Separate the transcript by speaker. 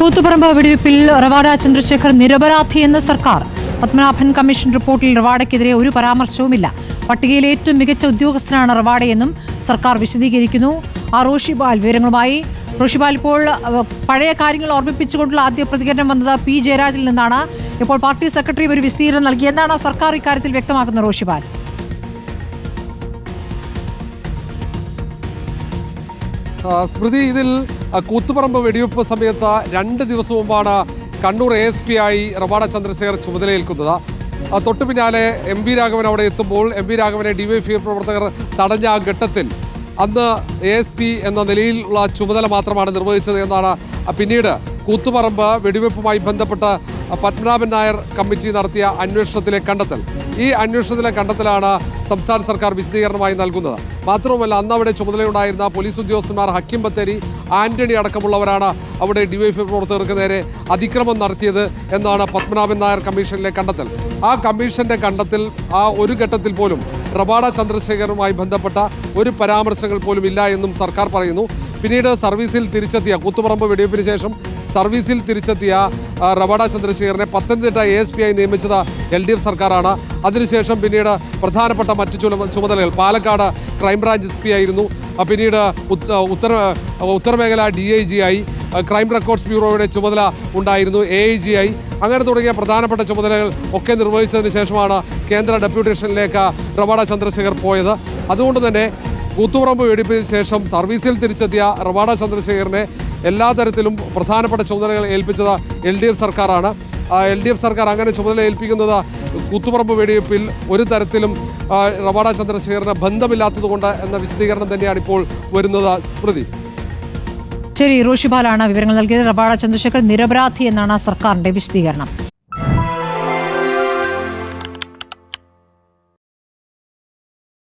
Speaker 1: കൂത്തുപറമ്പ് വെടിവെപ്പിൽ റവാഡ ചന്ദ്രശേഖർ നിരപരാധി എന്ന സർക്കാർ. പത്മനാഭൻ കമ്മീഷൻ റിപ്പോർട്ടിൽ റവാഡയ്ക്കെതിരെ ഒരു പരാമർശവുമില്ല. പട്ടികയിലെ ഏറ്റവും മികച്ച ഉദ്യോഗസ്ഥനാണ് റവാഡയെന്നും സർക്കാർ വിശദീകരിക്കുന്നു. ആ റോഷിബാൽ വിവരങ്ങളുമായി. റോഷിബാൽ ഇപ്പോൾ പഴയ കാര്യങ്ങൾ ഓർമ്മിപ്പിച്ചുകൊണ്ടുള്ള ആദ്യ പ്രതികരണം വന്നത് പി ജയരാജിൽ നിന്നാണ്. ഇപ്പോൾ പാർട്ടി സെക്രട്ടറി ഒരു വിസ്തീർണം നൽകി. എന്താണ് സർക്കാർ ഇക്കാര്യത്തിൽ വ്യക്തമാക്കുന്നത് റോഷിബാൽ?
Speaker 2: സ്മൃതി ഇതിൽ കൂത്തുപറമ്പ് വെടിവെപ്പ് സമയത്ത് രണ്ട് ദിവസം മുമ്പാണ് കണ്ണൂർ എ എസ് പി ആയി റവാഡ ചന്ദ്രശേഖർ ചുമതലയേൽക്കുന്നത്. തൊട്ടു പിന്നാലെ എം വി രാഘവൻ അവിടെ എത്തുമ്പോൾ എം വി രാഘവനെ ഡിവൈഎഫ്ഐ പ്രവർത്തകർ തടഞ്ഞ ആ ഘട്ടത്തിൽ അന്ന് എ എസ് പി എന്ന നിലയിലുള്ള ചുമതല മാത്രമാണ് നിർവഹിച്ചത് എന്നാണ് പിന്നീട് കൂത്തുപറമ്പ് വെടിവെപ്പുമായി ബന്ധപ്പെട്ട് പത്മനാഭൻ നായർ കമ്മിറ്റി നടത്തിയ അന്വേഷണത്തിലെ കണ്ടെത്തൽ. ഈ അന്വേഷണത്തിലെ കണ്ടെത്തലാണ് സംസ്ഥാന സർക്കാർ വിശദീകരണമായി നൽകുന്നത്. മാത്രവുമല്ല അന്ന് അവിടെ ചുമതലയുണ്ടായിരുന്ന പോലീസ് ഉദ്യോഗസ്ഥന്മാർ ഹക്കിം ബത്തേരി ആന്റണി അടക്കമുള്ളവരാണ് അവിടെ ഡിവൈഎഫ്ഐ പ്രവർത്തകർക്ക് നേരെ അതിക്രമം നടത്തിയത് എന്നാണ് പത്മനാഭൻ നായർ കമ്മീഷനിലെ കണ്ടെത്തൽ. ആ കമ്മീഷന്റെ കണ്ടെത്തൽ ആ ഒരു ഘട്ടത്തിൽ പോലും റബാഡ ചന്ദ്രശേഖറുമായി ബന്ധപ്പെട്ട ഒരു പരാമർശങ്ങൾ പോലും ഇല്ല എന്നും സർക്കാർ പറയുന്നു. പിന്നീട് സർവീസിൽ തിരിച്ചെത്തിയ കൂത്തുപറമ്പ് വെടിവെപ്പിന് ശേഷം സർവീസിൽ തിരിച്ചെത്തിയ ആ, റവാഡ ചന്ദ്രശേഖരനെ പത്തനംതിട്ട എ എസ് പി ആയി നിയമിച്ചത് എൽ ഡി എഫ് സർക്കാരാണ്. അതിനുശേഷം പിന്നീട് പ്രധാനപ്പെട്ട മറ്റ് ചുമ- ചുമതലകൾ പാലക്കാട് ക്രൈംബ്രാഞ്ച് എസ് പി ആയിരുന്നു. പിന്നീട് ഉത്ത- ഉത്തര ഉത്തരമേഖല ഡി ഐ ജി ആയി. ക്രൈം റെക്കോർഡ്സ് ബ്യൂറോയുടെ ചുമതല ഉണ്ടായിരുന്നു എ ഐ ജി ആയി. അങ്ങനെ തുടങ്ങിയ പ്രധാനപ്പെട്ട ചുമതലകൾ ഒക്കെ നിർവഹിച്ചതിന് ശേഷമാണ് കേന്ദ്ര ഡെപ്യൂട്ടേഷനിലേക്ക് റവാഡ ചന്ദ്രശേഖർ പോയത്. അതുകൊണ്ട് തന്നെ കൂത്തുപറമ്പ് വെടിപ്പിന് ശേഷം സർവീസിൽ തിരിച്ചെത്തിയ റവാഡ ചന്ദ്രശേഖരനെ എല്ലാ തരത്തിലും പ്രധാനപ്പെട്ട ചുമതലകൾ ഏൽപ്പിച്ചത് എൽ ഡി എഫ് സർക്കാരാണ്. എൽ ഡി എഫ് സർക്കാർ അങ്ങനെ ചുമതല ഏൽപ്പിക്കുന്നത് കൂത്തുപറമ്പ് വെടിവെപ്പിൽ ഒരു തരത്തിലും റവാഡ ചന്ദ്രശേഖരന് ബന്ധമില്ലാത്തതുകൊണ്ട് എന്ന വിശദീകരണം തന്നെയാണ് ഇപ്പോൾ വരുന്നത്. സ്മൃതി.
Speaker 1: ശരി റോഷിബാലാണ് വിവരങ്ങൾ നൽകിയത്. റവാഡ ചന്ദ്രശേഖർ നിരപരാധി എന്നാണ് സർക്കാരിന്റെ വിശദീകരണം.